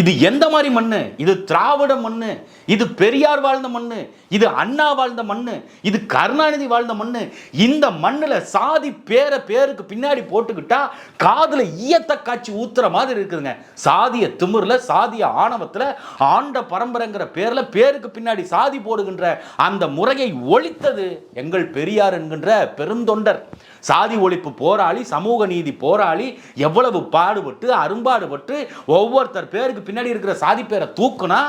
இது எந்த மாதிரி மண்ணு? இது திராவிட மண்ணு. இது பெரியார் வாழ்ந்த மண்ணு. இது அண்ணா வாழ்ந்த மண்ணு. இது கருணாநிதி வாழ்ந்த மண்ணு. இந்த மண்ணில் சாதி பேர பேருக்கு பின்னாடி போட்டுக்கிட்டா காதில் ஈயத்த காட்சி ஊத்துற மாதிரி இருக்குதுங்க. சாதிய திமிர்ல சாதிய ஆணவத்தில் ஆண்ட பரம்பரைங்கிற பேரில் பேருக்கு பின்னாடி சாதி போடுகின்ற அந்த முறையை ஒழித்தது எங்கள் பெரியார் என்கின்ற பெருந்தொண்டர். சாதி ஒழிப்பு போராளி சமூக நீதி போராளி எவ்வளவு பாடுபட்டு அரும்பாடுபட்டு ஒவ்வொருத்தர் பேருக்கு பின்னாடி இருக்கிற சாதி பேரை தூக்குனா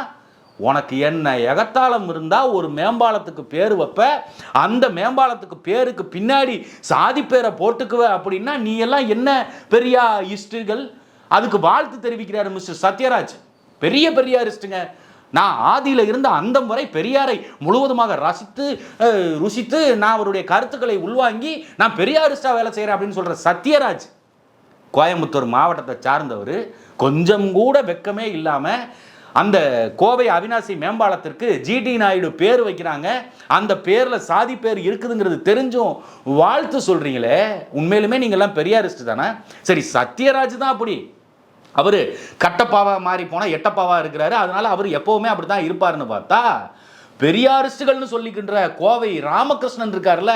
உனக்கு என்ன எகத்தாளம் இருந்தால் ஒரு மேம்பாலத்துக்கு பேர் வைப்ப. அந்த மேம்பாலத்துக்கு பேருக்கு பின்னாடி சாதி பேரை போட்டுக்குவ அப்படின்னா நீ எல்லாம் என்ன பெரிய இஸ்டுகள் அதுக்கு வாழ்த்து தெரிவிக்கிறார் மிஸ்டர் சத்யராஜ். பெரிய பெரியாரிஸ்ட்டுங்க நான் ஆதியில் இருந்த அந்த முறை பெரியாரை முழுவதுமாக ரசித்து ருசித்து நான் அவருடைய கருத்துக்களை உள்வாங்கி நான் பெரியாரிஸ்டா வேலை செய்கிறேன் அப்படின்னு சொல்கிற சத்யராஜ் கோயம்புத்தூர் மாவட்டத்தை சார்ந்தவர் கொஞ்சம் கூட வெக்கமே இல்லாமல் அந்த கோவை அவினாசி மேம்பாலத்திற்கு ஜிடி நாயுடு பேர் வைக்கிறாங்க. அந்த பேரில் சாதி பேர் இருக்குதுங்கிறது தெரிஞ்சும் வாழ்த்து சொல்கிறீங்களே உண்மையிலுமே நீங்கள்லாம் பெரியாரிஸ்ட் தானே? சரி சத்யராஜ் தான் அப்படி. அவர் கட்டப்பாவா மாறி போனால் எட்டப்பாவாக இருக்கிறாரு. அதனால் அவர் எப்போவுமே அப்படி தான் இருப்பாருன்னு பார்த்தா பெரியாரிஸ்டுகள்னு சொல்லிக்கின்ற கோவை ராமகிருஷ்ணன் இருக்கார்ல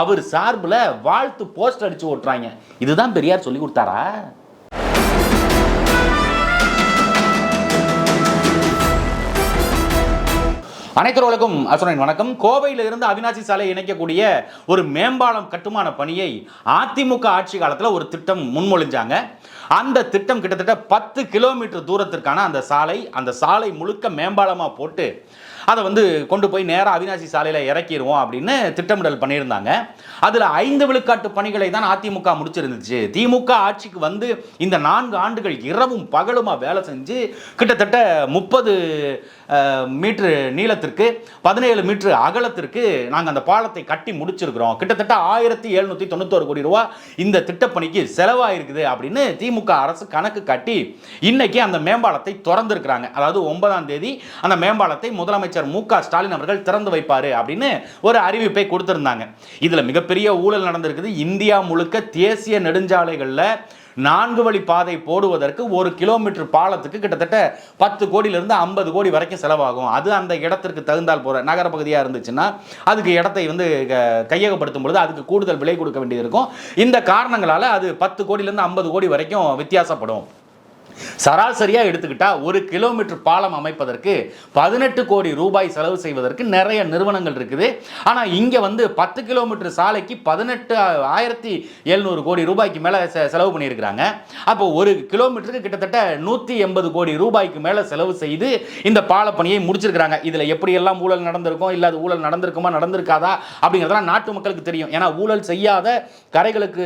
அவர் சார்பில் வாழ்த்து போஸ்ட் அடித்து ஓட்டுறாங்க. இதுதான் பெரியார் சொல்லி கொடுத்தாரா? அனைத்துறவுகளுக்கும் அசுரன் வணக்கம். கோவையில் இருந்து அவினாசி சாலை இணைக்கக்கூடிய ஒரு மேம்பாலம் கட்டுமான பணியை அதிமுக ஆட்சி காலத்தில் ஒரு திட்டம் முன்மொழிஞ்சாங்க. அந்த திட்டம் கிட்டத்தட்ட பத்து கிலோமீட்டர் தூரத்திற்கான அந்த சாலை அந்த சாலை முழுக்க மேம்பாலமாக போட்டு அதை வந்து கொண்டு போய் நேராக அவினாசி சாலையில் இறக்கிடுவோம் அப்படின்னு திட்டமிடல் பண்ணியிருந்தாங்க. அதில் ஐந்து விழுக்காட்டு பணிகளை தான் அதிமுக முடிச்சிருந்துச்சு. திமுக ஆட்சிக்கு வந்து இந்த நான்கு ஆண்டுகள் இரவும் பகலுமாக வேலை செஞ்சு கிட்டத்தட்ட முப்பது மீட்ரு நீளத்திற்கு பதினேழு மீட்ரு அகலத்திற்கு நாங்கள் அந்த பாலத்தை கட்டி முடிச்சிருக்கிறோம். கிட்டத்தட்ட ஆயிரத்தி எழுநூற்றி தொண்ணூத்தோரு கோடி ரூபா இந்த திட்டப்பணிக்கு செலவாயிருக்குது அப்படின்னு திமுக அரசு கணக்கு காட்டி இன்னைக்கு அந்த மேம்பாலத்தை திறந்திருக்கிறாங்க. அதாவது ஒன்பதாம் தேதி அந்த மேம்பாலத்தை முதலமைச்சர் மு க ஸ்டாலின் அவர்கள் திறந்து வைப்பார் அப்படின்னு ஒரு அறிவிப்பை கொடுத்திருந்தாங்க. இதில் மிகப்பெரிய ஊழல் நடந்திருக்குது. இந்தியா முழுக்க தேசிய நெடுஞ்சாலைகளில் நான்கு வழி பாதை போடுவதற்கு ஒரு கிலோமீட்டர் பாலத்துக்கு கிட்டத்தட்ட பத்து கோடியிலிருந்து ஐம்பது கோடி வரைக்கும் செலவாகும். அது அந்த இடத்திற்கு தகுந்தால் போகிற நகர பகுதியாக இருந்துச்சுன்னா அதுக்கு இடத்தை வந்து க- கையகப்படுத்தும் பொழுது அதுக்கு கூடுதல் விலை கொடுக்க வேண்டியது இருக்கும் இந்த காரணங்களால் அது பத்து கோடியிலேருந்து ஐம்பது கோடி வரைக்கும் வித்தியாசப்படும். சராசரியாக எடுத்துக்கிட்டால் ஒரு கிலோமீட்டர் பாலம் அமைப்பதற்கு பதினெட்டு கோடி ரூபாய் செலவு செய்வதற்கு நிறைய நிறுவனங்கள் இருக்குது. ஆனால் இங்கே வந்து பத்து கிலோமீட்டர் சாலைக்கு பதினெட்டு ஆயிரத்தி எழுநூறு கோடி ரூபாய்க்கு மேலே செலவு பண்ணியிருக்கிறாங்க. அப்போ ஒரு கிலோமீட்டருக்கு கிட்டத்தட்ட நூற்றி எண்பது கோடி ரூபாய்க்கு மேலே செலவு செய்து இந்த பாலப்பணியை முடிச்சிருக்கிறாங்க. இதில் எப்படியெல்லாம் ஊழல் நடந்திருக்கும்? இல்லை அது ஊழல் நடந்திருக்குமா? நடந்திருக்காதா? அப்படிங்கிறதெல்லாம் நாட்டு மக்களுக்கு தெரியும். ஏன்னா ஊழல் செய்யாத கரைகளுக்கு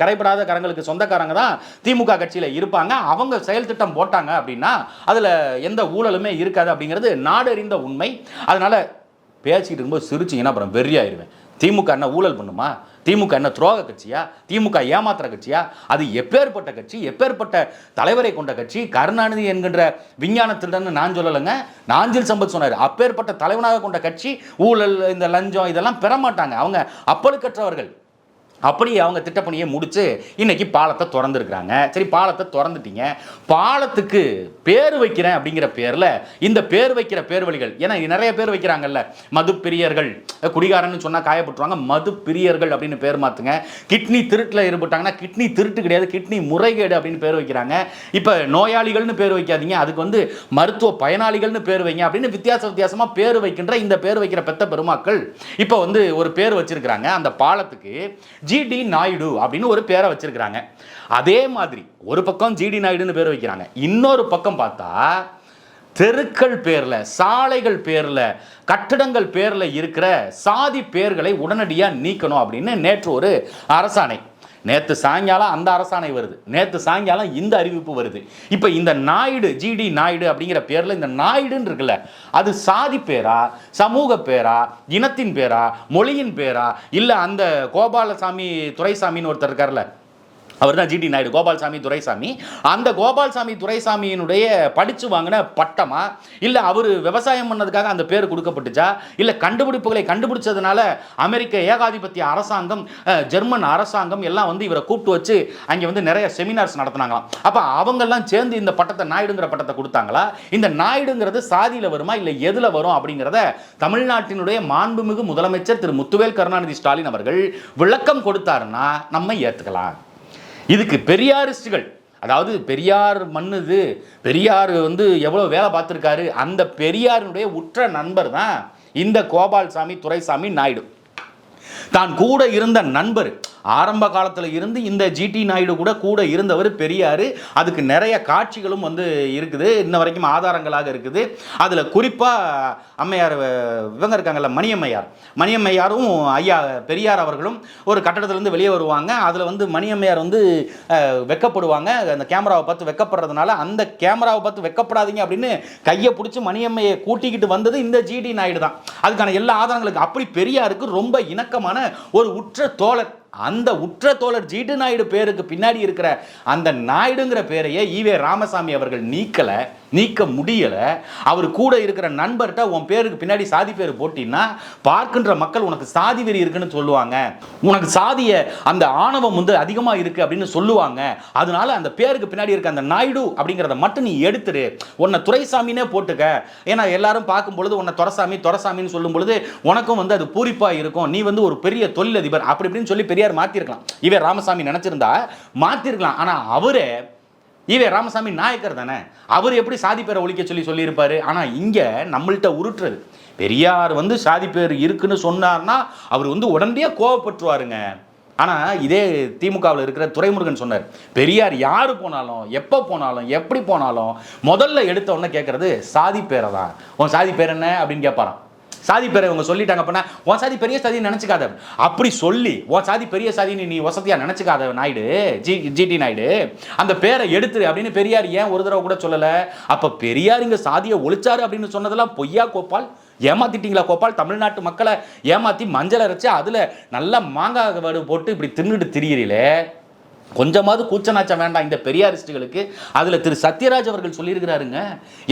கரைபடாத கரங்களுக்கு சொந்தக்காரங்க தான் திமுக கட்சியில் இருப்பாங்க. அவங்க செயல் திட்டம் போட்டாங்க அப்படின்னா அதில் எந்த ஊழலுமே இருக்காது அப்படிங்கிறது நாடறிந்த உண்மை. அதனால் பேசிக்கிட்டு இருக்கும்போது சிரிச்சிங்கன்னா அப்புறம் வெறியாயிருவேன். திமுக என்ன ஊழல் பண்ணுமா? திமுக என்ன துரோக கட்சியா? திமுக ஏமாத்துற கட்சியா? அது எப்பேற்பட்ட கட்சி? எப்பேற்பட்ட தலைவரை கொண்ட கட்சி? கருணாநிதி என்கின்ற விஞ்ஞான திருடன்னு நான் சொல்லலைங்க. நாஞ்சில் சம்பத் சொன்னார் அப்பேற்பட்ட தலைவனாக கொண்ட கட்சி ஊழல் இந்த லஞ்சம் இதெல்லாம் பெற மாட்டாங்க அவங்க அப்பழுக்கற்றவர்கள். அப்படி அவங்க திட்டப்பணியை முடித்து இன்னைக்கு பாலத்தை திறந்துருக்குறாங்க. சரி பாலத்தை திறந்துட்டீங்க. பாலத்துக்கு பேர் வைக்கிறேன் அப்படிங்கிற பேரில் இந்த பேர் வைக்கிற பேர் வழிகள் ஏன்னா நிறைய பேர் வைக்கிறாங்கல்ல. மது பிரியர்கள் குடிகாரன்னு சொன்னால் காயப்பட்டுருவாங்க. மது பிரியர்கள் அப்படின்னு பேர் மாற்றுங்க கிட்னி திருட்டில் ஈடுபட்டாங்கன்னா கிட்னி திருட்டு கிடையாது. கிட்னி முறைகேடு அப்படின்னு பேர் வைக்கிறாங்க. இப்போ நோயாளிகள்னு பேர் வைக்காதீங்க. அதுக்கு வந்து மருத்துவ பயனாளிகள்னு பேர் வைங்க அப்படின்னு வித்தியாச வித்தியாசமாக பேர் வைக்கின்ற இந்த பேர் வைக்கிற பெத்த பெருமாக்கள் இப்போ வந்து ஒரு பேர் வச்சிருக்கிறாங்க. அந்த பாலத்துக்கு ஜி ஜிடி நாயுடு அப்படின்னு ஒரு பேரை வச்சிருக்கிறாங்க. அதே மாதிரி ஒரு பக்கம் ஜிடி நாயுடுன்னு பேர் வைக்கிறாங்க. இன்னொரு பக்கம் பார்த்தா தெருக்கள் பேரில் சாலைகள் பேரில் கட்டடங்கள் பேரில் இருக்கிற சாதி பேர்களை உடனடியாக நீக்கணும் அப்படின்னு நேற்று ஒரு அரசாணை நேற்று சாயங்காலம் அந்த அரசாணை வருது. நேற்று சாயங்காலம் இந்த அறிவிப்பு வருது. இப்போ இந்த நாயுடு ஜிடி நாயுடு அப்படிங்கிற பேரில் இந்த நாயுடுன்னு இருக்குல்ல அது சாதி பேரா சமூக பேரா இனத்தின் பேரா மொழியின் பேரா இல்லை அந்த கோபாலசாமி துரைசாமின்னு ஒருத்தர் இருக்கார்ல அவர் தான் ஜிடி நாயுடு கோபால்சாமி துரைசாமி. அந்த கோபால்சாமி துரைசாமியினுடைய படித்து வாங்கின பட்டமா? இல்லை அவர் விவசாயம் பண்ணதுக்காக அந்த பேர் கொடுக்கப்பட்டுச்சா? இல்லை கண்டுபிடிப்புகளை கண்டுபிடிச்சதுனால அமெரிக்க ஏகாதிபத்திய அரசாங்கம் ஜெர்மன் அரசாங்கம் எல்லாம் வந்து இவரை கூப்பிட்டு வச்சு அங்கே வந்து நிறைய செமினார்ஸ் நடத்தினாங்களாம். அப்போ அவங்கெல்லாம் சேர்ந்து இந்த பட்டத்தை நாயுடுங்கிற பட்டத்தை கொடுத்தாங்களா? இந்த நாயுடுங்கிறது சாதியில் வருமா? இல்லை எதில் வரும் அப்படிங்கிறத தமிழ்நாட்டினுடைய மாண்புமிகு முதலமைச்சர் திரு முத்துவேல் கருணாநிதி ஸ்டாலின் அவர்கள் விளக்கம் கொடுத்தாருன்னா நம்ம ஏற்றுக்கலாம் இதுக்கு பெரியாரிஸ்டுகள் அதாவது பெரியார் மண்ணுது பெரியார் வந்து எவ்வளோ வேலை பார்த்துருக்காரு அந்த பெரியாரினுடைய உற்ற நண்பர் தான் இந்த கோபால்சாமி துரைசாமி நாயுடு. தான் கூட இருந்த நண்பர். ஆரம்ப காலத்தில் இருந்து இந்த ஜிடி நாயுடு கூட கூட இருந்தவர் பெரியார். அதுக்கு நிறைய காட்சிகளும் வந்து இருக்குது. இன்ன வரைக்கும் ஆதாரங்களாக இருக்குது. அதில் குறிப்பாக அம்மையார் இவங்க இருக்காங்கல்ல மணியம்மையார். மணியம்மையாரும் ஐயா பெரியார் அவர்களும் ஒரு கட்டடத்துலேருந்து வெளியே வருவாங்க. அதில் வந்து மணியம்மையார் வந்து வெக்கப்படுவாங்க. அந்த கேமராவை பார்த்து வெக்கப்படுறதுனால அந்த கேமராவை பார்த்து வெக்கப்படாதீங்க அப்படின்னு கையை பிடிச்சி மணியம்மையை கூட்டிக்கிட்டு வந்தது இந்த ஜிடி நாயுடு தான். அதுக்கான எல்லா ஆதாரங்களுக்கு அப்படி பெரியாருக்கு ரொம்ப இணக்கம் இணக்கமான ஒரு உற்ற தோழர். அந்த உற்ற தோழர் ஜீட்டு நாயுடு பேருக்கு பின்னாடி இருக்கிற அந்த நாயுடுங்கிற பேரையே ஈவே ராமசாமி அவர்கள் நீக்கலை நீக்க முடியலை. அவர் கூட இருக்கிற நண்பர்கிட்ட உன் பேருக்கு பின்னாடி சாதி பேர் போட்டின்னா பார்க்கின்ற மக்கள் உனக்கு சாதி வெறி இருக்குன்னு சொல்லுவாங்க. உனக்கு சாதிய அந்த ஆணவம் வந்து அதிகமாக இருக்கு அப்படின்னு சொல்லுவாங்க. அதனால அந்த பேருக்கு பின்னாடி இருக்க அந்த நாயுடு அப்படிங்கிறத மட்டும் நீ எடுத்துரு உன்னை துரைசாமினே போட்டுக்க. ஏன்னா எல்லாரும் பார்க்கும் பொழுது உன்னை துரசாமி துரசாமின்னு சொல்லும் பொழுது உனக்கும் வந்து அது பூரிப்பாக இருக்கும். நீ வந்து ஒரு பெரிய தொழிலதிபர் அப்படி இப்படின்னு சொல்லி பெரிய பெரியார் மாற்றிருக்கலாம் இவே ராமசாமி நினச்சிருந்தா மாற்றிருக்கலாம் ஆனா அவரே இவே ராமசாமி நாயக்கர் தானே. அவர் எப்படி சாதி பேரை ஒழிக்க சொல்லி சொல்லியிருப்பாரு? ஆனால் இங்கே நம்மள்ட்ட உருட்டுறது. பெரியார் வந்து சாதி பேர் இருக்குன்னு சொன்னார்னா அவர் வந்து உடனடியாக கோவப்பட்டுருவாருங்க. ஆனால் இதே திமுகவில் இருக்கிற துரைமுருகன் சொன்னார் பெரியார் யார் போனாலும் எப்போ போனாலும் எப்படி போனாலும் முதல்ல எடுத்த உடனே கேட்குறது சாதி பேரை தான். உன் சாதி பேர் என்ன? அப்படின்னு கேட்பாரான் சாதி பேரை இவங்க சொல்லிட்டாங்க அப்படின்னா உன் சாதி பெரிய சாதின்னு நினச்சிக்காத. அப்படி சொல்லி உன் சாதி பெரிய சாதின்னு நீ வசதியாக நினச்சிக்காத Naidu. G G D Naidu. அந்த பேரை எடுத்துரு அப்படின்னு பெரியார் ஏன் ஒரு தடவை கூட சொல்லலை. அப்போ பெரியார் இங்கே சாதியை ஒழிச்சாரு அப்படின்னு சொன்னதெல்லாம் பொய்யா கோபால்? ஏமாத்திட்டீங்களா கோபால்? தமிழ்நாட்டு மக்களை ஏமாத்தி மஞ்சள் அரைச்சி அதில் நல்லா மாங்காய் வடு போட்டு இப்படி தின்னுட்டு திரியிறீங்களே. கொஞ்சமாவது கூச்சநாச்சம் வேண்டாம் இந்த பெரியாரிஸ்டுகளுக்கு அதில் திரு சத்யராஜ் அவர்கள் சொல்லியிருக்கிறாருங்க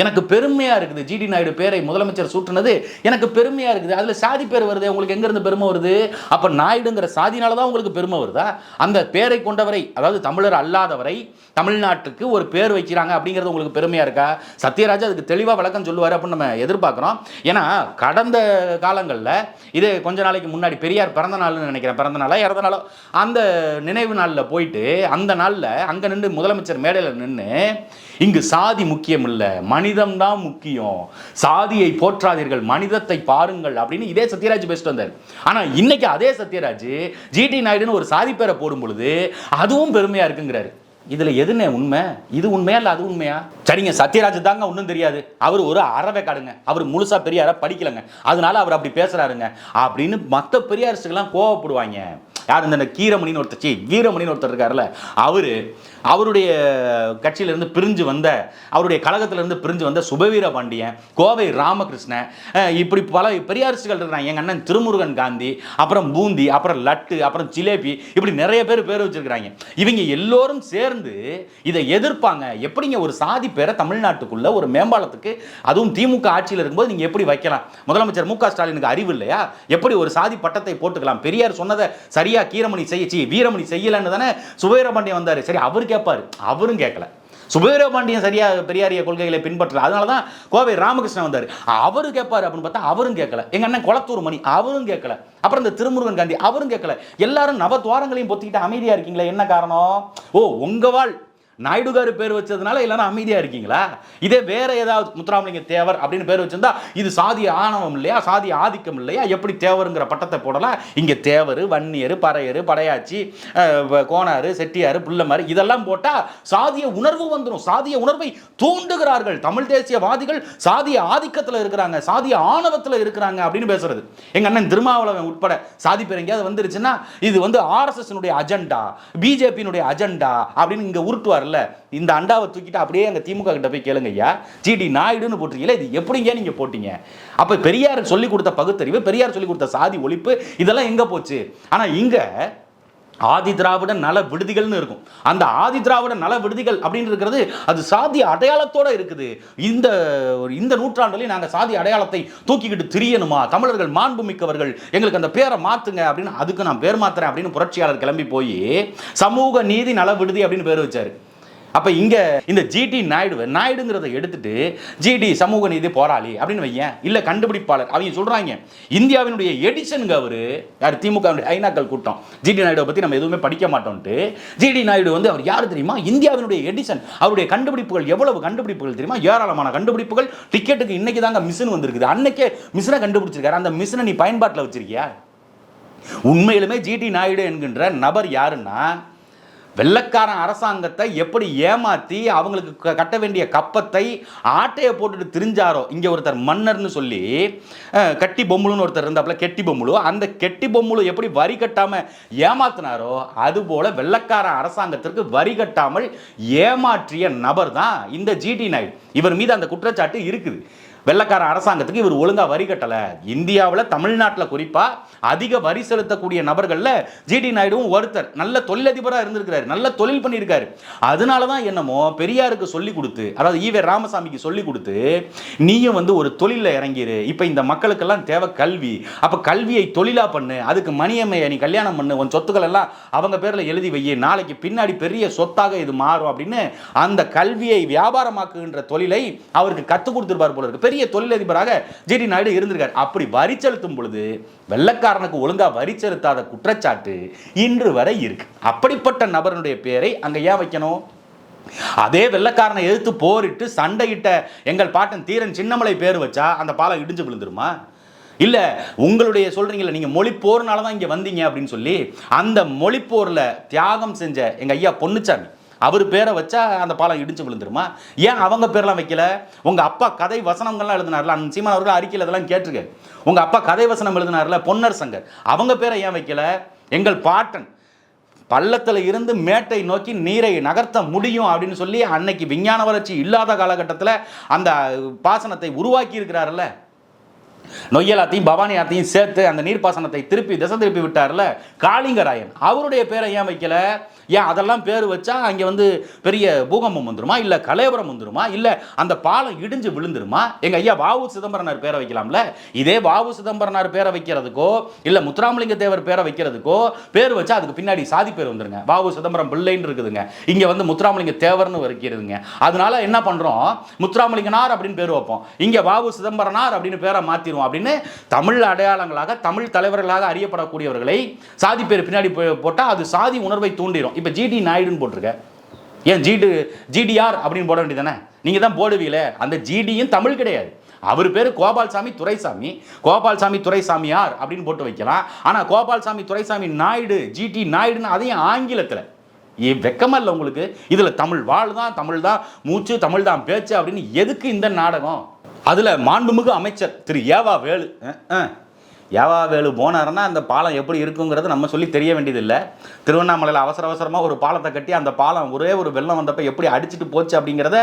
எனக்கு பெருமையாக இருக்குது. ஜிடி நாயுடு பேரை முதலமைச்சர் சூட்டுனது எனக்கு பெருமையாக இருக்குது. அதில் சாதி பேர் வருது உங்களுக்கு எங்கேருந்து பெருமை வருது? அப்போ நாயுடுங்கிற சாதினால தான் உங்களுக்கு பெருமை வருதா? அந்த பேரை கொண்டவரை அதாவது தமிழர் அல்லாதவரை தமிழ்நாட்டுக்கு ஒரு பேர் வைக்கிறாங்க அப்படிங்கிறது உங்களுக்கு பெருமையாக இருக்கா? சத்யராஜ் அதுக்கு தெளிவாக விளக்கம் சொல்லுவார் அப்படின்னு நம்ம எதிர்பார்க்குறோம். ஏன்னா கடந்த காலங்களில் இது கொஞ்ச நாளைக்கு முன்னாடி பெரியார் பிறந்த நாள்னு நினைக்கிறேன் பிறந்த நாளா இறந்த நாளோ அந்த நினைவு நாளில் போயிட்டு அந்த நாளில் அங்கே நின்று முதலமைச்சர் மேடையில் நின்று இங்கு சாதி முக்கியம் இல்லை மனிதம் தான் முக்கியம். சாதியை போற்றாதீர்கள் மனிதத்தை பாருங்கள் அப்படின்னு இதே சத்யராஜ் பேசிட்டு வந்தார். ஆனால் இன்னைக்கு அதே சத்யராஜ் ஜிடி நாயுடுன்னு ஒரு சாதி பேரை போடும் பொழுது அதுவும் பெருமையாக இருக்குங்கிறாரு. இதுல எதுனே உண்மை? இது உண்மையா இல்ல அது உண்மையா? சரிங்க சத்யராஜ் தாங்க ஒன்றும் தெரியாது. அவர் ஒரு அறவை காடுங்க. அவர் முழுசா பெரியார படிக்கலங்க. அதனால அவர் அப்படி பேசுறாருங்க. அப்படின்னு மற்ற பெரியாரிஸ்டுக்கெல்லாம் கோவப்படுவாங்க. யார் இந்த கீரமணின்னு ஒருத்தர் சி வீரமணின்னு ஒருத்தர் இருக்காருல்ல அவர் அவருடைய கட்சியிலேருந்து பிரிஞ்சு வந்த அவருடைய கழகத்திலேருந்து பிரிஞ்சு வந்த சுபவீர பாண்டியன் கோவை ராமகிருஷ்ணன் இப்படி பல பெரியாரிஸ்டுகள் இருக்கிறாங்க. எங்கள் அண்ணன் திருமுருகன் காந்தி அப்புறம் பூந்தி அப்புறம் லட்டு அப்புறம் ஜிலேபி இப்படி நிறைய பேர் பேர் வச்சிருக்கிறாங்க. இவங்க எல்லோரும் தொடர்ந்து இதை எதிர்ப்பாங்க. எப்படிங்க ஒரு சாதி பேரை தமிழ்நாட்டுக்குள்ள ஒரு மேம்பாலத்துக்கு அதுவும் திமுக ஆட்சியில் இருக்கும்போது நீங்கள் எப்படி வைக்கலாம்? முதலமைச்சர் மு க ஸ்டாலினுக்கு அறிவு இல்லையா? எப்படி ஒரு சாதி பட்டத்தை போட்டுக்கலாம்? பெரியார் சொன்னதை சரியா கீரமணி செய்ய வீரமணி செய்யலன்னு தானே சுபவீரபாண்டியன் வந்தார். சரி அவர் கேட்பாரு அவரும் கேட்கல சுபவீரபாண்டியன் சரியா பெரியாரிய கொள்கைகளை பின்பற்றல. அதனால தான் கோவை ராமகிருஷ்ணன் வந்தார். அவரு கேட்பாரு அப்படின்னு பார்த்தா அவரும் கேட்கல. எங்க அண்ணன் குளத்தூர் மணி அவரும் கேட்கல. அப்புறம் இந்த திருமுருகன் காந்தி அவரும் கேட்கல. எல்லாரும் நவத்வாரங்களையும் பொத்திக்கிட்டு அமைதியா இருக்கீங்களே என்ன காரணம்? ஓ உங்க வாழ் நாயுடுகாரு பேர் வச்சதுனால இல்லைன்னா அமைதியாக இருக்கீங்களா? இதே வேற ஏதாவது முத்துராமலிங்க தேவர் அப்படின்னு பேர் வச்சிருந்தா இது சாதிய ஆணவம் இல்லையா? சாதி ஆதிக்கம் இல்லையா? எப்படி தேவருங்கிற பட்டத்தை போடலாம் இங்கே தேவர் வன்னியர் பறையர் படையாச்சி கோணாறு செட்டியார் கோனாரு இதெல்லாம் போட்டால் சாதிய உணர்வு வந்துடும் சாதிய உணர்வை தூண்டுகிறார்கள். தமிழ் தேசியவாதிகள் சாதிய ஆதிக்கத்தில் இருக்கிறாங்க சாதிய ஆணவத்தில் இருக்கிறாங்க அப்படின்னு பேசுறது. எங்கள் அண்ணன் திருமாவளவன் உட்பட சாதி பேர் எங்கேயாவது வந்துருச்சுன்னா இது வந்து ஆர்எஸ்எஸ்னுடைய அஜெண்டா பிஜேபியினுடைய அஜெண்டா அப்படின்னு இங்கே உருட்டுவார். சொல்கிறாருல்ல இந்த அண்டாவை தூக்கிட்டு அப்படியே அந்த திமுக கிட்ட போய் கேளுங்க ஐயா. ஜிடி நாயுடுன்னு போட்டிருக்கீங்களா இது எப்படிங்க நீங்க போட்டீங்க? அப்ப பெரியார் சொல்லி கொடுத்த பகுத்தறிவு பெரியார் சொல்லி கொடுத்த சாதி ஒழிப்பு இதெல்லாம் எங்க போச்சு? ஆனா இங்க ஆதி திராவிட நல விடுதிகள்னு இருக்கும். அந்த ஆதி திராவிட நல விடுதிகள் அப்படின்னு இருக்கிறது அது சாதி அடையாளத்தோட இருக்குது. இந்த ஒரு இந்த நூற்றாண்டுலையும் நாங்கள் சாதி அடையாளத்தை தூக்கிக்கிட்டு திரியணுமா? தமிழர்கள் மாண்பு மிக்கவர்கள் எங்களுக்கு அந்த பேரை மாத்துங்க அப்படின்னு அதுக்கு நான் பேர் மாத்துறேன் அப்படின்னு புரட்சியாளர் கிளம்பி போய் சமூக நீதி நல விடுதி அப்படின்னு பேர் வச்சாரு. அப்போ இங்கே இந்த ஜிடி நாயுடு நாயுடுங்கிறத எடுத்துட்டு ஜிடி சமூக நீதி போராளி அப்படின்னு வையேன். இல்லை கண்டுபிடிப்பாளர் அவங்க சொல்கிறாங்க இந்தியாவினுடைய எடிஷனுங்க அவர். யார்? திமுக ஐநாக்கள் கூட்டம். ஜிடி நாயுடுவை பற்றி நம்ம எதுவுமே படிக்க மாட்டோம்ட்டு. ஜிடி நாயுடு வந்து அவர் யார் தெரியுமா? இந்தியாவினுடைய எடிஷன் அவருடைய கண்டுபிடிப்புகள் எவ்வளவு கண்டுபிடிப்புகள் தெரியுமா? ஏராளமான கண்டுபிடிப்புகள். டிக்கெட்டுக்கு இன்னைக்கு தாங்க மிஷின் வந்திருக்குது. அன்னைக்கே மிஷினை கண்டுபிடிச்சிருக்காரு. அந்த மிஷினை நீ பயன்பாட்டில் வச்சிருக்கியா? உண்மையிலுமே ஜிடி நாயுடு என்கின்ற நபர் யாருன்னா வெள்ளக்காரன் அரசாங்கத்தை எப்படி ஏமாத்தி அவங்களுக்கு க- கட்ட வேண்டிய கப்பத்தை ஆட்டையை போட்டுட்டு திரிஞ்சாரோ? இங்கே ஒருத்தர் மன்னர்னு சொல்லி கட்டி பொம்முலுன்னு ஒருத்தர் இருந்தாப்புல கெட்டி பொம்முலு அந்த கெட்டி பொம்முலு எப்படி வரி கட்டாமல் ஏமாத்தினாரோ அதுபோல் வெள்ளக்காரன் அரசாங்கத்திற்கு வரி கட்டாமல் ஏமாற்றிய நபர் தான் இந்த ஜிடி நாயுடு இவர் மீது அந்த குற்றச்சாட்டு இருக்குது. வெள்ளக்கார அரசாங்கத்துக்கு இவர் ஒழுங்காக வரி கட்டலை. இந்தியாவில் தமிழ்நாட்டில் குறிப்பாக அதிக வரி செலுத்தக்கூடிய நபர்களில் ஜிடி நாயுடுவும் ஒருத்தர். நல்ல தொழிலதிபராக இருந்திருக்கிறார். நல்ல தொழில் பண்ணியிருக்காரு. அதனால தான் என்னமோ பெரியாருக்கு சொல்லி கொடுத்து அதாவது ஈவே ராமசாமிக்கு சொல்லி கொடுத்து நீயும் வந்து ஒரு தொழிலில் இறங்கிரு. இப்போ இந்த மக்களுக்கெல்லாம் தேவை கல்வி. அப்போ கல்வியை தொழிலாக பண்ணு. அதுக்கு மணியம்மையை நீ கல்யாணம் பண்ணு. உன் சொத்துக்கள் எல்லாம் அவங்க பேரில் எழுதி வை. நாளைக்கு பின்னாடி பெரிய சொத்தாக இது மாறும். அப்படின்னு அந்த கல்வியை வியாபாரமாக்குகின்ற தொழிலை அவருக்கு கற்றுக் கொடுத்துருப்பார் போல இருக்கு. பெரிய தொழிலதிபராக ஜிடி நாயுடு இருந்திருக்காரு. அப்படி வரி செலுத்தும் பொழுது வெள்ளக்காரனுக்கு ஒழுங்கா வரி செலுத்தாத குற்றச்சாட்டு இன்று வரை இருக்கு. அப்படிப்பட்ட நபருடைய பேரை அங்க ஏன் வைக்கணும்? அதே வெள்ளக்காரனை எதிர்த்து போரிட்டு சண்டையிட்ட எங்கள் பாட்டன் தீரன் சின்னமலை பேர் வச்சா அந்த பாலம் இடிஞ்சு விழுந்துருமா? இல்ல உங்களுடைய சொல்றீங்கல்ல நீங்க மொழி தான் இங்க வந்தீங்க அப்படின்னு சொல்லி அந்த மொழி போர்ல தியாகம் செஞ்ச எங்க ஐயா பொன்னுச்சாமி அவர் பேரை வச்சா அந்த பாலம் இடிச்சு விழுந்துருமா? ஏன் அவங்க பேர்லாம் வைக்கல? உங்க அப்பா கதை வசனங்கள்லாம் எழுதினார்ல? அந்த சீமான் அவர்கள் அறிக்கையில் அதெல்லாம் கேட்டிருக்கேன். உங்க அப்பா கதை வசனம் எழுதினார்ல? பொன்னர் சங்கர். அவங்க பேரை ஏன் வைக்கல? எங்கள் பாட்டன் பள்ளத்தில் இருந்து மேட்டை நோக்கி நீரை நகர்த்த முடியும் அப்படின்னு சொல்லி அன்னைக்கு விஞ்ஞான வளர்ச்சி இல்லாத காலகட்டத்தில் அந்த பாசனத்தை உருவாக்கி இருக்கிறாருல்ல நொய்யலாத்தையும் பவானி ஆத்தையும் சேர்த்து அந்த நீர்ப்பாசனத்தை திருப்பி திசை திருப்பி விட்டார்ல காளிங்கராயன். அவருடைய பேரை ஏன் வைக்கல? ஏன் அதெல்லாம் பேர் வச்சா அங்கே வந்து பெரிய பூகம்பம் வந்துருமா? இல்லை கலேபரம் வந்துருமா? இல்லை அந்த பாலம் இடிஞ்சு விழுந்துருமா? எங்கள் ஐயா வாவு சிதம்பரனார் பேரை வைக்கலாம்ல? இதே வாவு சிதம்பரனார் பேரை வைக்கிறதுக்கோ இல்லை முத்துராமலிங்க தேவர் பேரை வைக்கிறதுக்கோ பேர் வச்சா அதுக்கு பின்னாடி சாதி பேர் வந்துருங்க. வாவு சிதம்பரம் பிள்ளைன்னு இருக்குதுங்க. இங்கே வந்து முத்துராமலிங்க தேவர்னு வைக்கிறதுங்க அதனால என்ன பண்ணுறோம் முத்துராமலிங்கனார் அப்படின்னு பேர் வைப்போம். இங்கே வாவு சிதம்பரனார் அப்படின்னு பேரை மாற்றிடுவோம் அப்படின்னு தமிழ் அடையாளங்களாக தமிழ் தலைவர்களாக அறியப்படக்கூடியவர்களை சாதி பேர் பின்னாடி போட்டால் அது சாதி உணர்வை தூண்டிடும். இப்போ ஜிடி நாயுடுன்னு போட்டிருக்க. ஏன் ஜிடி ஜிடிஆர் அப்படின்னு போட வேண்டியதானே நீங்கள் தான் போடுவீங்களே. அந்த ஜிடியும் தமிழ் கிடையாது. அவர் பேர் கோபால்சாமி துரைசாமி. கோபால்சாமி துரைசாமியார் அப்படின்னு போட்டு வைக்கலாம். ஆனால் கோபால்சாமி துரைசாமி நாயுடு ஜிடி நாயுடுன்னு அதையும் ஆங்கிலத்தில். ஏ வெக்கமா இல்லை உங்களுக்கு? இதில் தமிழ் வாழ் தான் தமிழ் தான் மூச்சு தமிழ் தான் பேச்சு அப்படின்னு எதுக்கு இந்த நாடகம்? அதில் மாண்புமிகு அமைச்சர் திரு ஏவா வேலு அஹ், வேலு போனாருன்னா அந்த பாலம் எப்படி இருக்குங்கிறது நம்ம சொல்லி தெரிய வேண்டியதில்லை. திருவண்ணாமலையில் அவசர அவசரமாக ஒரு பாலத்தை கட்டி அந்த பாலம் ஒரே ஒரு வெள்ளம் வந்தப்போ எப்படி அடிச்சிட்டு போச்சு அப்படிங்கிறத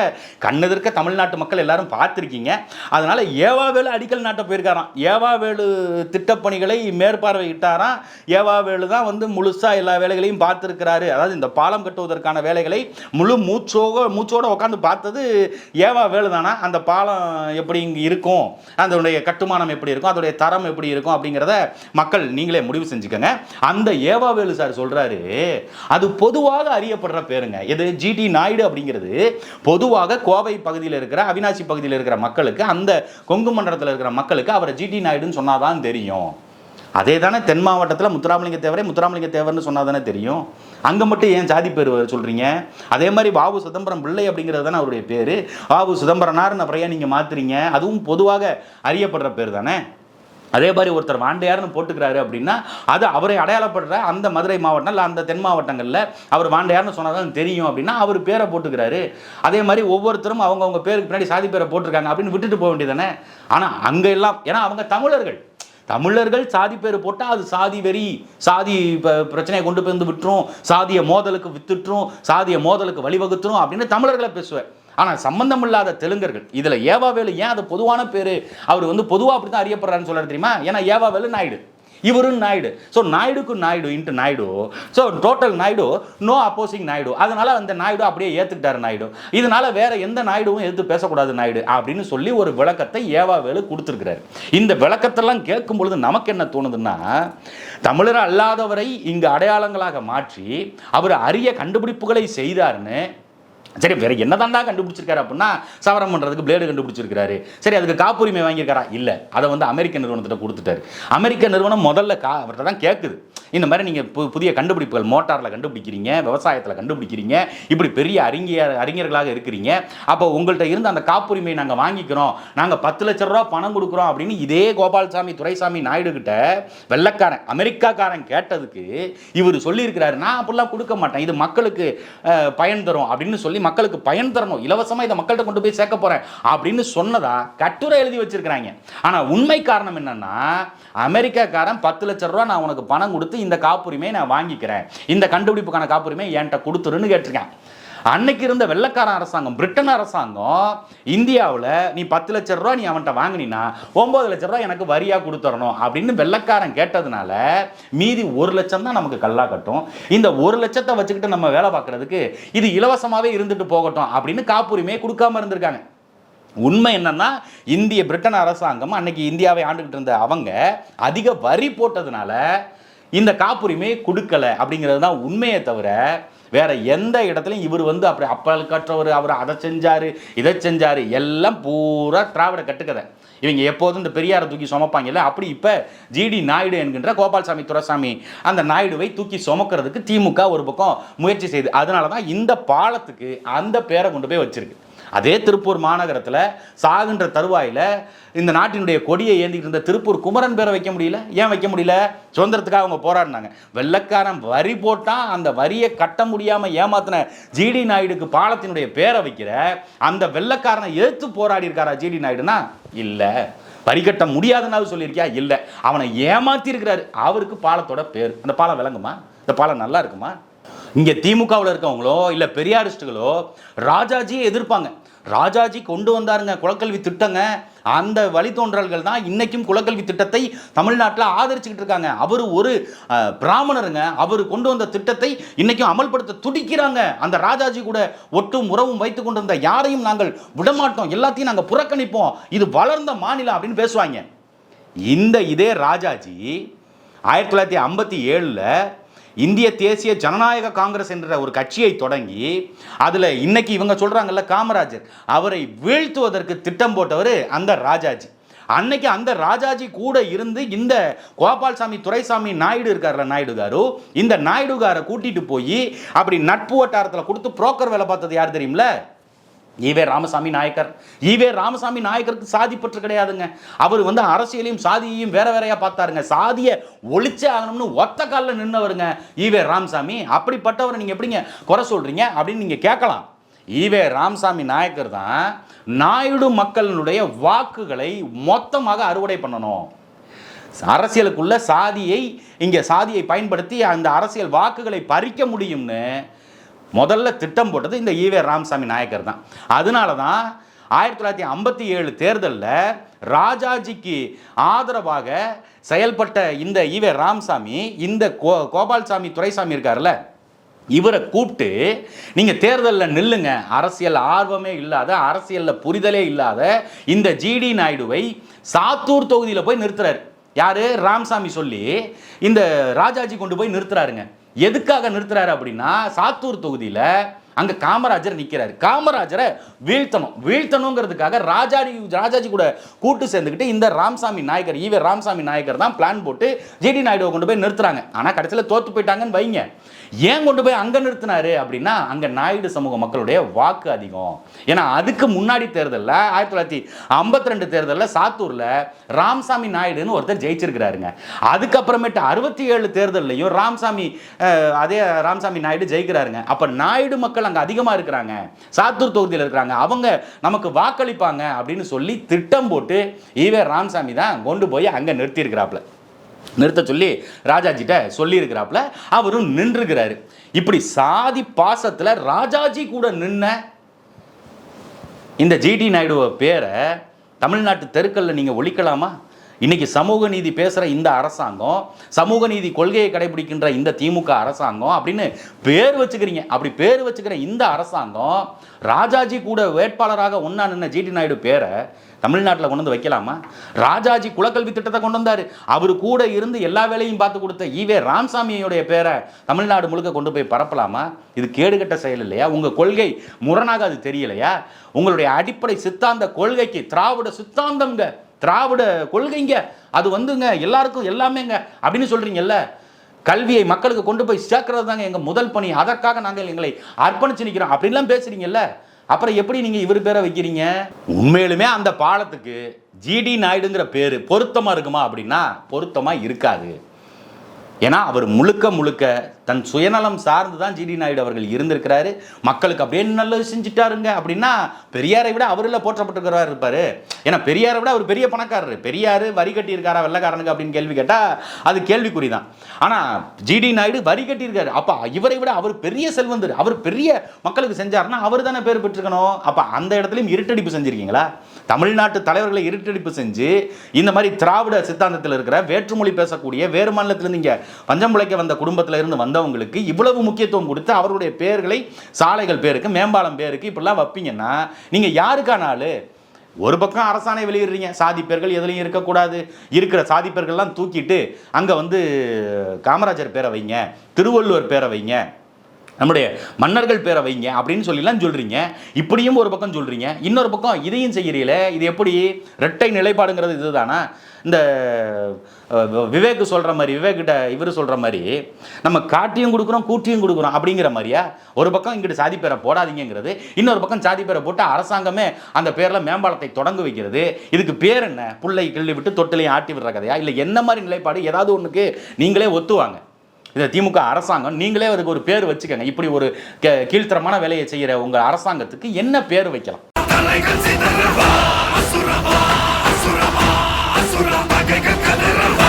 கண்ணெதிர்க்க தமிழ்நாட்டு மக்கள் எல்லாரும் பார்த்துருக்கீங்க. அதனால் ஏவாவேலு அடிக்கல் நாட்டை போயிருக்காராம். ஏவாவேலு திட்டப்பணிகளை மேற்பார்வையிட்டாராம் ஏவாவேலு தான் வந்து முழுசாக எல்லா வேலைகளையும் பார்த்துருக்கிறாரு. அதாவது இந்த பாலம் கட்டுவதற்கான வேலைகளை முழு மூச்சோக மூச்சோடு உட்காந்து பார்த்தது ஏவா வேலு தானா அந்த பாலம் எப்படி இங்கே இருக்கும்? அதனுடைய கட்டுமானம் எப்படி இருக்கும்? அதோடைய தரம் எப்படி இருக்கும்? அப்படிங்கிறத மக்கள் நீங்களே முடிவு செஞ்சுக்கோங்க. அந்த ஏவாவேலு சார் சொல்றாரு அது பொதுவாக அறியப்படுற பேருங்க. எது? ஜிடி நாயுடு அப்படிங்கிறது பொதுவாக கோவை பகுதியில் இருக்கிற அவினாசி பகுதியில் இருக்கிற மக்களுக்கு அந்த கொங்கு மண்டலத்தில் இருக்கிற மக்களுக்கு அவரை ஜிடி நாயுடுன்னு சொன்னாதான் தெரியும். அதே தானே தென் மாவட்டத்தில் முத்துராமலிங்க தேவரே முத்துராமலிங்க தேவர்னு சொன்னால் தானே தெரியும். அங்கே மட்டும் ஏன் ஜாதி பேர் சொல்கிறீங்க அதே மாதிரி வாவு சிதம்பரம் பிள்ளை அப்படிங்கிறது தானே அவருடைய பேர். பாபு சிதம்பரனார்னு அப்புறம் ஏன் நீங்கள் மாத்துறீங்க? அதுவும் பொதுவாக அறியப்படுற பேர் தானே? அதே மாதிரி ஒருத்தர் வாண்டையார்னு போட்டுக்கிறாரு அப்படின்னா அது அவரை அடையாளப்படுற அந்த மதுரை மாவட்டம் இல்லை அந்த தென் மாவட்டங்களில் அவர் வாண்டையார்னு சொன்னாதான் தெரியும் அப்படின்னா அவர் பேரை போட்டுக்கிறாரு. அதே மாதிரி ஒவ்வொருத்தரும் அவங்கவுங்க பேருக்கு பின்னாடி சாதி பேரை போட்டிருக்காங்க அப்படின்னு விட்டுட்டு போக வேண்டியதானே ஆனால் அங்கே எல்லாம் ஏன்னா அவங்க தமிழர்கள். தமிழர்கள் சாதி பேர் போட்டால் அது சாதி வெறி. சாதி பிரச்சனையை கொண்டு போய் வந்து விட்டுரும். சாதிய மோதலுக்கு வித்துட்டுரும். சாதிய மோதலுக்கு வழிவகுத்துரும் அப்படின்னு தமிழர்களை பேசுவேன். ஆனால் சம்பந்தம் இல்லாத தெலுங்கர்கள் இதில் ஏவாவேலு ஏன் அது பொதுவான பேர்? அவர் வந்து பொதுவாக அப்படி தான் அறியப்படுறாருன்னு சொல்றாரு தெரியுமா? ஏன்னா ஏவாவேலு நாயுடு. இவரும் Naidu. So நாயுடுக்கு Naidu into Naidu. So total Naidu no opposing Naidu. அதனால அந்த நாயுடு அப்படியே ஏற்றுக்கிட்டாரு நாயுடு. இதனால வேற எந்த நாயுடுவும் எதிர்த்து பேசக்கூடாது நாயுடு அப்படின்னு சொல்லி ஒரு விளக்கத்தை ஏவாவேலு கொடுத்துருக்கிறாரு. இந்த விளக்கத்தெல்லாம் கேட்கும் பொழுது நமக்கு என்ன தோணுதுன்னா தமிழர் அல்லாதவரை இங்கு அடையாளங்களாக மாற்றி அவர் அரிய கண்டுபிடிப்புகளை செய்தார்னு சரி வேற என்னதான்டா கண்டுபிடிச்சிருக்காரு அப்படின்னா சவரம் பண்றதுக்கு பிளேடு கண்டுபிடிச்சிருக்காரு சரி அதுக்கு காப்புரிமை வாங்கியிருக்காரா? இல்ல. அதை வந்து அமெரிக்க நிறுவனத்திட்ட கொடுத்துட்டாரு. அமெரிக்க நிறுவனம் முதல்ல கா அவர்கிட்ட தான் கேட்குது இந்த மாதிரி நீங்க பு- புதிய கண்டுபிடிப்புகள் மோட்டார்ல கண்டுபிடிக்கிறீங்க விவசாயத்துல கண்டுபிடிக்கிறீங்க இப்படி பெரிய அறிஞர் அறிஞர்களாக இருக்கிறீங்க. அப்போ உங்கள்கிட்ட இருந்து அந்த காப்புரிமையை நாங்க வாங்கிக்கிறோம். நாங்க பத்து லட்ச ரூபா பணம் கொடுக்குறோம் அப்படின்னு இதே கோபால்சாமி துரைசாமி நாயுடு கிட்ட வெள்ளக்காரன் அமெரிக்காக்காரன் கேட்டதுக்கு இவர் சொல்லியிருக்கிறாரு நான் அப்படிலாம் கொடுக்க மாட்டேன். இது மக்களுக்கு பயன் தரும் அப்படின்னு சொல்லி மக்களுக்கு பயன் தரணும். இலவசமா இதை மக்கள்கிட்ட கொண்டு போய் சேர்க்க போகிறேன் அப்படின்னு சொன்னதா கட்டுரை எழுதி வச்சிருக்கிறாங்க. ஆனா உண்மை காரணம் என்னன்னா அமெரிக்காக்காரன் பத்து லட்ச ரூபா நான் உனக்கு பணம் கொடுத்து இந்த காப்புரிமையை நான் வாங்கிக்கிறேன். இந்த கண்டுபிடிப்புக்கான காப்புரிமை என்கிட்ட கொடுத்துருன்னு கேட்டிருக்கேன். அன்னைக்கு இருந்த வெள்ளக்காரன் அரசாங்கம் பிரிட்டன் அரசாங்கம் இந்தியாவில் நீ பத்து லட்ச ரூபா நீ அவன்கிட்ட வாங்கினீன்னா ஒம்பது லட்ச ரூபா எனக்கு வரியாக கொடுத்துறணும் அப்படின்னு வெள்ளக்காரன் கேட்டதுனால மீதி ஒரு லட்சம் தான் நமக்கு கல்லா கட்டும். இந்த ஒரு லட்சத்தை வச்சுக்கிட்டு நம்ம வேலை பார்க்கறதுக்கு இது இலவசமாகவே இருந்துட்டு போகட்டும் அப்படின்னு காப்புரிமையை கொடுக்காம இருந்திருக்காங்க. உண்மை என்னன்னா இந்திய பிரிட்டன் அரசாங்கம் அன்னைக்கு இந்தியாவை ஆண்டுகிட்டு இருந்த அவங்க அதிக வரி போட்டதுனால இந்த காப்புரிமை கொடுக்கல அப்படிங்கிறது தான் உண்மையை தவிர வேற எந்த இடத்துலையும் இவர் வந்து அப்படி அப்பல் கற்றவர் அவர் அதை செஞ்சார் இதை செஞ்சாரு எல்லாம் பூரா திராவிட கட்டுக்கதை. இவங்க எப்போதும் இந்த பெரியாரை தூக்கி சுமப்பாங்கல்ல அப்படி இப்போ ஜிடி நாயுடு என்கின்ற கோபால்சாமி துரைசாமி அந்த நாயுடுவை தூக்கி சுமக்கிறதுக்கு திமுக ஒரு பக்கம் முயற்சி செய்யுது அதனால தான் இந்த பாலத்துக்கு அந்த பேரை கொண்டு போய் வச்சிருக்கு. அதே திருப்பூர் மாநகரத்தில் சாகுன்ற தருவாயில் இந்த நாட்டினுடைய கொடியை ஏந்திக்கிட்டு இருந்த திருப்பூர் குமரன் பேரை வைக்க முடியல? ஏன் வைக்க முடியல? சுதந்திரத்துக்காக அவங்க போராடினாங்க. வெள்ளக்காரன் வரி போட்டால் அந்த வரியை கட்ட முடியாமல் ஏமாத்தின ஜிடி நாயுடுக்கு பாலத்தினுடைய பேரை வைக்கிற அந்த வெள்ளக்காரனை எதிர்த்து போராடி இருக்காரா ஜிடி நாயுடுனா? இல்லை. வரி கட்ட முடியாதுன்னாவது சொல்லியிருக்கியா? இல்லை. அவனை ஏமாத்தி இருக்கிறாரு அவருக்கு பாலத்தோட பேர். அந்த பாலம் விளங்குமா? இந்த பாலம் நல்லா இருக்குமா? இங்கே திமுகவில் இருக்கவங்களோ இல்லை பெரியாரிஸ்டுகளோ ராஜாஜியை எதிர்ப்பாங்க. ராஜாஜி கொண்டு வந்தாருங்க குலக்கல்வி திட்டங்க. அந்த வழித்தோன்றல்கள் தான் இன்னைக்கும் குலக்கல்வி திட்டத்தை தமிழ்நாட்டில் ஆதரிச்சுக்கிட்டு இருக்காங்க. அவர் ஒரு பிராமணருங்க. அவர் கொண்டு வந்த திட்டத்தை இன்னைக்கும் அமல்படுத்த துடிக்கிறாங்க. அந்த ராஜாஜி கூட ஒட்டும் உறவும் வைத்து கொண்டிருந்த யாரையும் நாங்கள் விடமாட்டோம். எல்லாத்தையும் நாங்கள் புறக்கணிப்போம். இது வளர்ந்த மாநிலம் அப்படின்னு பேசுவாங்க. இந்த இதே ராஜாஜி ஆயிரத்தி தொள்ளாயிரத்தி ஐம்பத்தி ஏழில் இந்திய தேசிய ஜனநாயக காங்கிரஸ் என்ற ஒரு கட்சியை தொடங்கி அதில் இன்னைக்கு இவங்க சொல்கிறாங்கல்ல காமராஜர் அவரை வீழ்த்துவதற்கு திட்டம் போட்டவர் அந்த ராஜாஜி. அன்னைக்கு அந்த ராஜாஜி கூட இருந்து இந்த கோபால்சாமி துரைசாமி நாயுடு இருக்கார்ல நாயுடு காரு இந்த நாயுடு காரை கூட்டிட்டு போய் அப்படி நட்பு வட்டாரத்தில் கொடுத்து புரோக்கர் வேலை பார்த்தது யார் தெரியுமில? ஈவே ராமசாமி நாயக்கர். ஈவே ராமசாமி நாயக்கருக்கு சாதி பற்று கிடையாதுங்க. அவர் வந்து அரசியலையும் சாதியையும் வேற வேறையா பார்த்தாருங்க. சாதியை ஒழிச்சே ஆகணும்னு ஒத்த காலில் நின்னவருங்க ஈவே ராமசாமி. அப்படிப்பட்டவரை நீங்க எப்படிங்க குறை சொல்றீங்க அப்படின்னு நீங்க கேட்கலாம். ஈவே ராமசாமி நாயக்கர் தான் நாயுடு மக்களினுடைய வாக்குகளை மொத்தமாக அறுவடை பண்ணணும். அரசியலுக்குள்ள சாதியை இங்கே சாதியை பயன்படுத்தி அந்த அரசியல் வாக்குகளை பறிக்க முடியும்னு முதல்ல திட்டம் போட்டது இந்த ஈவே ராமசாமி நாயக்கர் தான். அதனால தான் ஆயிரத்தி தொள்ளாயிரத்தி ஐம்பத்தி ஏழு தேர்தலில் ராஜாஜிக்கு ஆதரவாக செயல்பட்ட இந்த ஈவே ராமசாமி இந்த கோ கோபால்சாமி துரைசாமி இருக்கார்ல இவரை கூப்பிட்டு நீங்கள் தேர்தலில் நில்லுங்க. அரசியல் ஆர்வமே இல்லாத அரசியலில் புரிதலே இல்லாத இந்த ஜிடி நாயுடுவை சாத்தூர் தொகுதியில் போய் நிறுத்துறாரு. யார்? ராமசாமி சொல்லி இந்த ராஜாஜி கொண்டு போய் நிறுத்துறாருங்க. எதுக்காக நிறுத்துறாரு அப்படின்னா சாத்தூர் தொகுதியில் அங்க காமராஜர் நிக்கிறாரு. காமராஜரை வீழ்த்தணும். வீழ்த்தணுங்கிறதுக்காக ராஜாஜி ராஜாஜி கூட கூட்டு சேர்ந்துக்கிட்டு இந்த ராமசாமி நாயக்கர் ஈவே ராமசாமி நாயக்கர் தான் பிளான் போட்டு ஜிடி நாயுடுவை கொண்டு போய் நிறுத்துறாங்க. ஆனா கடைசியில் தோத்து போயிட்டாங்கன்னு வைங்க. ஏன் கொண்டு போய் அங்க நிறுத்தினாரு அப்படின்னா அங்க நாயுடு சமூக மக்களுடைய வாக்கு அதிகம். ஏன்னா அதுக்கு முன்னாடி தேர்தலில் ஆயிரத்தி தொள்ளாயிரத்தி ஐம்பத்தி ரெண்டு தேர்தலில் சாத்தூர்ல ராமசாமி நாயுடுன்னு ஒருத்தர் ஜெயிச்சிருக்கிறாருங்க. அதுக்கப்புறமேட்டு அறுபத்தி ஏழு தேர்தல்லையும் ராமசாமி அதே ராமசாமி நாயுடு ஜெயிக்கிறாருங்க. அப்ப நாயுடு மக்கள் அங்கே அதிகமாக இருக்கிறாங்க. சாத்தூர் தொகுதியில் இருக்கிறாங்க. அவங்க நமக்கு வாக்களிப்பாங்க அப்படின்னு சொல்லி திட்டம் போட்டு ஈவே ராமசாமி தான் கொண்டு போய் அங்கே நிறுத்தியிருக்கிறாப்புல. நிறுத்த சொல்லி ராஜாஜிட்ட சொல்லியிருக்கிறாப்புல. அவரும் நின்றுகிறாரு. இப்படி சாதி பாசத்தில் ராஜாஜி கூட நின்ன இந்த ஜிடி நாயுடுவ பேரை தமிழ்நாட்டு தெருக்களில் நீங்கள் ஒழிக்கலாமா? இன்றைக்கி சமூக நீதி பேசுகிற இந்த அரசாங்கம் சமூக நீதி கொள்கையை கடைபிடிக்கின்ற இந்த திமுக அரசாங்கம் அப்படின்னு பேர் வச்சுக்கிறீங்க. அப்படி பேர் வச்சுக்கிற இந்த அரசாங்கம் ராஜாஜி கூட வேட்பாளராக ஒன்றா நின்ன ஜிடி நாயுடு பேரை தமிழ்நாட்டில் கொண்டு வந்து வைக்கலாமா? ராஜாஜி குலக்கல்வி திட்டத்தை கொண்டு வந்தார். அவர் கூட இருந்து எல்லா வேலையும் பார்த்து கொடுத்த ஈவே ராமசாமியோடைய பேரை தமிழ்நாடு முழுக்க கொண்டு போய் பரப்பலாமா? இது கேடுகட்ட செயல் இல்லையா? உங்கள் கொள்கை முரணாக அது தெரியலையா? உங்களுடைய அடிப்படை சித்தாந்த கொள்கைக்கு திராவிட சித்தாந்தம்ங்க. திராவிட கொள்கைங்க. அது வந்துங்க எல்லாருக்கும் எல்லாமேங்க. அப்படின்னு சொல்றீங்கல்ல கல்வியை மக்களுக்கு கொண்டு போய் சேர்க்கறது தாங்க எங்கள் முதல் பணி. அதற்காக நாங்கள் எங்களை அர்ப்பணிச்சு நிற்கிறோம் அப்படின்லாம் பேசுறீங்கல்ல அப்புறம் எப்படி நீங்கள் இவர் பேரை வைக்கிறீங்க? உண்மையிலுமே அந்த பாலத்துக்கு ஜிடி நாயுடுங்கிற பேர் பொருத்தமாக இருக்குமா அப்படின்னா பொருத்தமாக இருக்காது. ஏன்னா அவர் முழுக்க முழுக்க தன் சுயநலம் சார்ந்து தான் ஜிடி நாயுடு அவர்கள் இருந்திருக்கிறாரு. மக்களுக்கு அப்படியே நல்லது செஞ்சுட்டாருங்க. அப்படின்னா பெரியாரை விட அவரில் போற்றப்பட்டிருக்கிறவர் இருப்பார். ஏன்னா பெரியாரை விட அவர் பெரிய பணக்காரர். பெரியார் வரி கட்டியிருக்காரா வெள்ளக்காரனுக்கு அப்படின்னு கேள்வி கேட்டால் அது கேள்விக்குறி தான் ஆனால் ஜிடி நாயுடு வரி கட்டியிருக்காரு. அப்போ இவரை விட அவர் பெரிய செல்வந்தர் அவர் பெரிய மக்களுக்கு செஞ்சாருன்னா அவர் தானே பேர் பெற்றுக்கணும் அப்போ அந்த இடத்துலையும் இருட்டடிப்பு செஞ்சுருக்கீங்களா? தமிழ்நாட்டு தலைவர்களை இருட்டடிப்பு செஞ்சு இந்த மாதிரி திராவிட சித்தாந்தத்தில் இருக்கிற வேற்றுமொழி பேசக்கூடிய வேறு மாநிலத்திலிருந்து இங்கே பஞ்சம் வந்த குடும்பத்தில் இருந்து வந்தவங்களுக்கு இவ்வளவு முக்கியத்துவம் கொடுத்து அவருடைய பேர்களை சாலைகள் பேருக்கு மேம்பாலம் பேருக்கு இப்படிலாம் வைப்பீங்கன்னா நீங்கள் யாருக்கானாலும் ஒரு பக்கம் அரசாணை வெளியிடுறீங்க. சாதிப்பேர்கள் எதுலையும் இருக்கக்கூடாது. இருக்கிற சாதிப்பேர்கள்லாம் தூக்கிட்டு அங்கே வந்து காமராஜர் பேரை வைங்க திருவள்ளுவர் பேரை வைங்க. நம்முடைய மன்னர்கள் பேரை வைங்க அப்படின்னு சொல்லிலாம் சொல்கிறீங்க இப்படியும் ஒரு பக்கம் சொல்கிறீங்க இன்னொரு பக்கம் இதையும் செய்கிறீங்களே இது எப்படி ரெட்டை நிலைப்பாடுங்கிறது இதுதானா? இந்த விவேக் சொல்கிற மாதிரி விவேக்கிட்ட இவர் சொல்கிற மாதிரி நம்ம காட்டியும் கொடுக்குறோம் கூட்டியும் கொடுக்குறோம் அப்படிங்கிற மாதிரியா? ஒரு பக்கம் இங்கிட்டு சாதி பேரை போடாதீங்கிறது இன்னொரு பக்கம் சாதி பேரை போட்டு அரசாங்கமே அந்த பேரில் மேம்பாலத்தை தொடங்க வைக்கிறது. இதுக்கு பேர் என்ன? புள்ளை கிள்ளி விட்டு தொட்டிலையும் ஆட்டி விடுற கதையா? இல்லை என்ன மாதிரி நிலைப்பாடு? ஏதாவது ஒன்றுக்கு நீங்களே ஒத்துவாங்க. இந்த திமுக அரசாங்கம் நீங்களே அதுக்கு ஒரு பேர் வச்சுக்கோங்க. இப்படி ஒரு கீழ்த்தரமான வேலையை செய்கிற உங்கள் அரசாங்கத்துக்கு என்ன பேர் வைக்கலாம்?